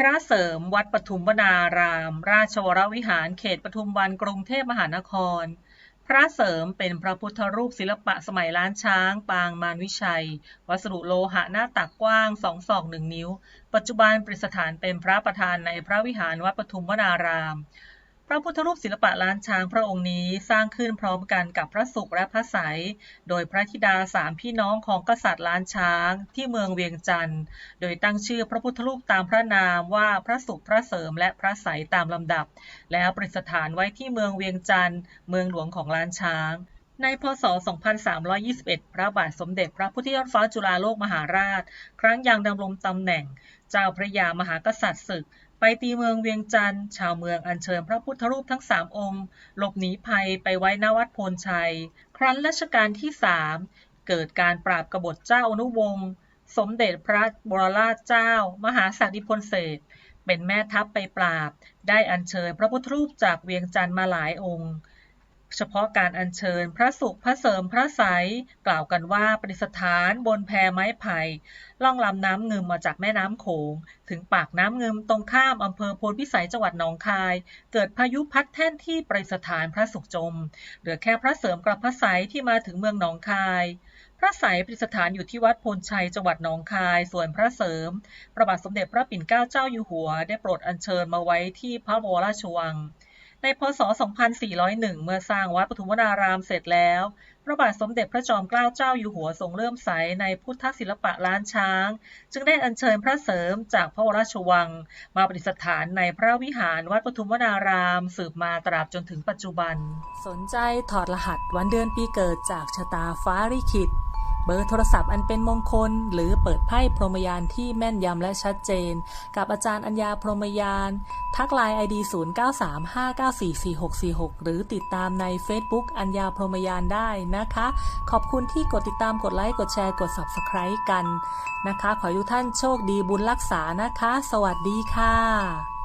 พระเสริมวัดปทุมวนาราม ราชวรวิหารเขตปทุมวันกรุงเทพมหานคร พระเสริมเป็นพระพุทธรูปศิลปะสมัยล้านช้าง ปางมารวิชัย วัสดุโลหะหน้าตักกว้างสองศอกหนึ่งนิ้ว ปัจจุบันประดิษฐานเป็นพระประธานในพระวิหารวัดปทุมวนาราม พระพุทธรูปศิลปะล้านช้างพระองค์นี้สร้างขึ้นพร้อมกันกับพระศุกร์และพระไสยโดยพระธิดาสามพี่น้องของกษัตริย์ล้านช้างที่เมืองเวียงจันทร์ โดยตั้งชื่อพระพุทธรูปตามพระนามว่าพระศุกร์พระเสริมและพระไสยตามลำดับ แล้วประดิษฐานไว้ที่เมืองเวียงจันทร์เมืองหลวงของล้านช้างในพศ 2321 พระบาทสมเด็จพระพุทธยอดฟ้าจุฬาโลกมหาราช ครั้งยังดำรงตำแหน่ง เจ้าพระยามหากษัตริย์ศึก ไปตีเมืองเวียงจันทร์ชาวเมืองอัญเชิญพระพุทธรูปทั้งสามองค์ หลบหนีภัยไปไว้ณวัดโพนชัย ครั้นรัชกาลที่สามเกิดการปราบกบฏเจ้าอนุวงศ์สมเด็จพระบรราชเจ้า มหาสักดิพลเศษเป็นแม่ทัพไปปราบ ได้อัญเชิญพระพุทธรูปจากเวียงจันทร์มาหลายองค์ เฉพาะการอัญเชิญพระสุขพระเสริมพระไสยกล่าวกันว่าประดิษฐานบนแพไม้ไผ่ล่องลำน้ำเงึมมาจากแม่น้ำโขง ถึงปากน้ำเงึมตรงข้ามอำเภอโพนพิสัยจังหวัดหนองคาย เกิดพายุพัดแท่นที่ประดิษฐานพระสุขจม เหลือแค่พระเสริมกับพระไสยที่มาถึงเมืองหนองคายพระไสยประดิษฐานอยู่ที่วัดโพนชัยจังหวัดหนองคาย ส่วนพระเสริม พระบาทสมเด็จพระปิ่นเกล้าเจ้าอยู่หัว ได้โปรดอัญเชิญมาไว้ที่พระบรมราชวัง ในพศ 2401 เมื่อสร้างวัดปฐุมวนารามเสร็จแล้ว พระบาทสมเด็จพระจอมเกล้าเจ้าอยู่หัวทรงเลื่อมใสในพุทธศิลปะล้านช้าง จึงได้อัญเชิญพระเสริมจากพระวราชวัง มาประดิษฐานในพระวิหารวัดปฐุมวนาราม สืบมาตราบจนถึงปัจจุบัน สนใจถอดรหัสวันเดือนปีเกิดจากชะตาฟ้าลิขิต เบอร์โทรศัพท์อันเป็นมงคล หรือเปิดไพ่พรหมยานที่แม่นยำและชัดเจน กับอาจารย์อัญญาพรหมยาน ทักไลน์ ID 0935944646 หรือติดตามใน Facebook อัญญาพรหมยานได้นะคะ ขอบคุณที่กดติดตามกดไลค์กดแชร์กด Subscribe กันนะคะ ขอให้ทุกท่านโชคดีบุญรักษานะคะ สวัสดีค่ะ